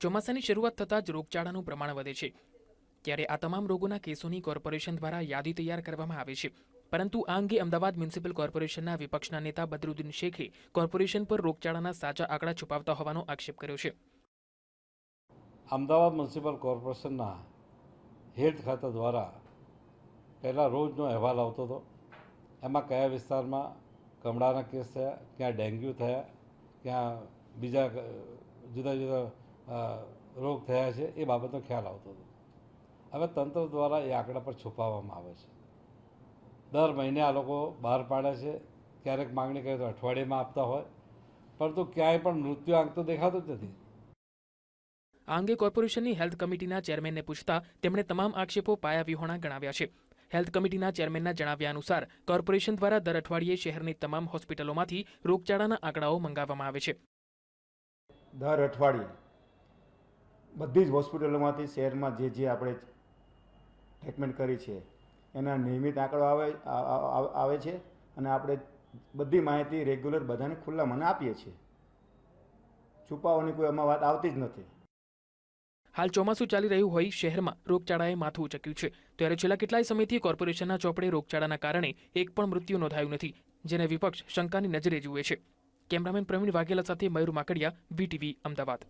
ચોમાસાની શરૂઆત થતાં જ રોગચાળાનું પ્રમાણ વધે છે. ત્યારે આ તમામ રોગોના કેસોની કોર્પોરેશન દ્વારા યાદી તૈયાર કરવામાં આવે છે. પરંતુ આ અંગે અમદાવાદ મ્યુનિસિપલ કોર્પોરેશનના વિપક્ષના નેતા બદરુદ્દીન શેખે કોર્પોરેશન પર રોગચાળાના સાચા આંકડા છુપાવતા હોવાનો આક્ષેપ કર્યો છે. અમદાવાદ મ્યુનિસિપલ કોર્પોરેશનના હેલ્થ ખાતા દ્વારા પહેલાં રોજનો અહેવાલ આવતો હતો. એમાં કયા વિસ્તારમાં કમળાના કેસ થયા, ક્યાં ડેન્ગ્યુ થયા, ક્યાં બીજા જુદા જુદા રોગ થયા છે એ બાબતનો ખ્યાલ આવતો હતો. હવે તંત્ર દ્વારા એ આંકડા પર છુપાવવામાં આવે છે. દર મહિને આ લોકો બહાર પાડે છે. ક્યારેક માગણી કરે તો અઠવાડિયામાં આપતા હોય. પરંતુ ક્યાંય પણ મૃત્યુ આંક તો દેખાતો જ નથી. આ અંગે કોર્પોરેશનની હેલ્થ કમિટીના ચેરમેનને પૂછતા તેમણે તમામ આક્ષેપો પાયાવિહોણા ગણાવ્યા છે. હેલ્થ કમિટીના ચેરમેનના જણાવ્યા અનુસાર કોર્પોરેશન દ્વારા દર અઠવાડિયે શહેરની તમામ હોસ્પિટલોમાંથી રોગચાળાના આંકડાઓ મંગાવવામાં આવે છે. દર અઠવાડિયે બધી જ હોસ્પિટલોમાંથી શહેરમાં જે જે આપણે ટ્રીટમેન્ટ કરી છે, એના નિયમિત આંકડો આવે આવે છે અને આપણે બધી માહિતી રેગ્યુલર બધાને ખુલ્લા મને આપીએ છીએ. છુપાવવાની કોઈ આમાં વાત આવતી જ નથી. હાલ ચોમાસું ચાલી રહ્યું હોય શહેરમાં રોગચાળાએ માથું ઉચક્યું છે. ત્યારે છેલ્લા કેટલાય સમયથી કોર્પોરેશનના ચોપડે રોગચાળાના કારણે એક પણ મૃત્યુ નોંધાયું નથી, જેને વિપક્ષ શંકાની નજરે જુએ છે. કેમેરામેન પ્રવીણ વાઘેલા સાથે મયુર માકડિયા, વીટીવી, અમદાવાદ.